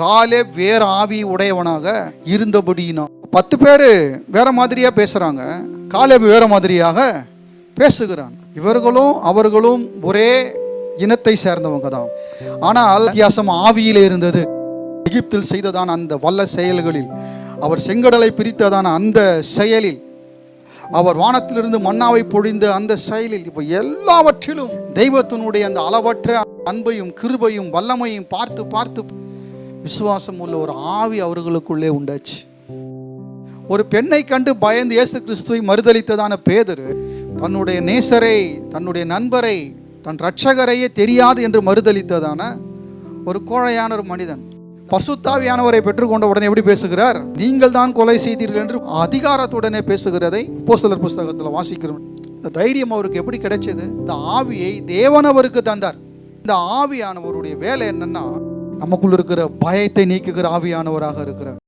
காலே வேற ஆவி உடையவனாக இருந்தபடினா பத்து பேர் வேற மாதிரியா பேசுறாங்க. காலே வேற மாதிரியாக பேசுகிறான். இவர்களும் அவர்களும் ஒரே இனத்தை சேர்ந்தவங்க தான். ஆனால் வித்தியாசம் ஆவியில் இருந்தது. எகிப்தில் செய்ததான அந்த வல்ல செயல்களில் அவர் செங்கடலை பிரித்ததான அந்த செயலில் அவர் வானத்திலிருந்து மன்னாவை பொழிந்த அந்த செயலில் இப்போ எல்லாவற்றிலும் தெய்வத்தினுடைய அந்த அளவற்ற அன்பையும் கிருபையும் வல்லமையும் பார்த்து பார்த்து விசுவாசம் உள்ள ஒரு ஆவி அவர்களுக்குள்ளே உண்டாச்சு. ஒரு பெண்ணை கண்டு பயந்து இயேசு கிறிஸ்துவை மறுதளித்ததான பேதரு தன்னுடைய நேசரை தன்னுடைய நண்பரை தன் ரட்சகரையே தெரியாது என்று மறுதளித்ததான ஒரு கோழையான ஒரு மனிதன். பசுத்தாவியானவரை பெற்றுக்கொண்ட உடனே எப்படி பேசுகிறார்? நீங்கள் தான் கொலை செய்தீர்கள் என்று அதிகாரத்துடனே பேசுகிறதை போஸ்தலர் புஸ்தகத்தில் வாசிக்கிறோம். இந்த தைரியம் அவருக்கு எப்படி கிடைச்சது? இந்த ஆவியை தேவன் அவருக்கு தந்தார். இந்த ஆவியானவருடைய வேலை என்னன்னா நமக்குள்ள இருக்கிற பயத்தை நீக்குகிற ஆவியானவராக இருக்கிறார்.